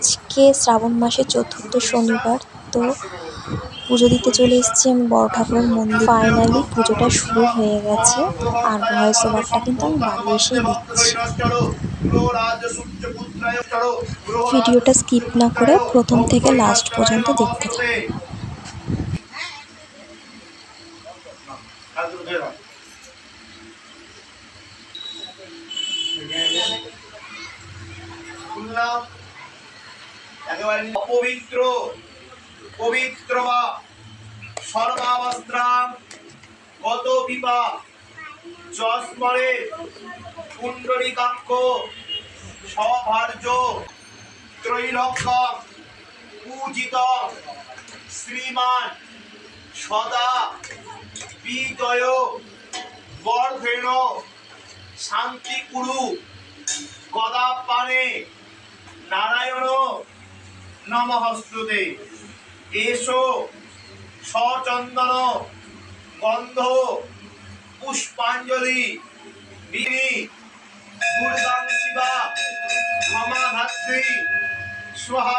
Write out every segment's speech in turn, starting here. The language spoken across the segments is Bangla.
আজকে শ্রাবণ মাসের চতুর্থ শনিবার, তো পুজো দিতে চলে এসেছি আমি বড় ঠাকুরের মন্দির। ফাইনালি পুজোটা শুরু হয়ে গেছে, আর ভয়েস ওভারটা কিন্তু আমি বাড়ি এসেই দিচ্ছি। ভিডিওটা স্কিপ না করে প্রথম থেকে লাস্ট পর্যন্ত দেখতে থাকুন একেবারে অপবিত্র, পবিত্র বা সর্বাবস্ত্রাম গত পিপা চশমরে কুণ্ডলিকাক্ষ সভার্য ত্রৈলক্ষ পূজিত, শ্রীমান, সদা, বিজয় বর্ধেন শান্তি কুরু গদা পানে নারায়ণ নমহস্তুতে এসো সচন্দন গন্ধ পুষ্পাঞ্জলি বিনি দুর্গাং শিবা ক্ষমাধাত্রী স্বহা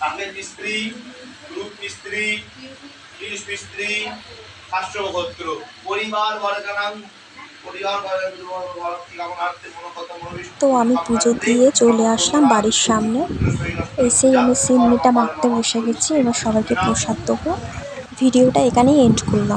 কাকের মিস্ত্রি, রূপ মিস্ত্রি কৃষ মিস্ত্রি গোত্র। পরিবার বর্গানাং তো আমি পুজো দিয়ে চলে আসলাম বাড়ির সামনে। এসেই আমি সিন্নিটা মাখতে বসে গেছি, এবার সবাইকে প্রসাদ দেবো। ভিডিওটা এখানেই এন্ড করলাম।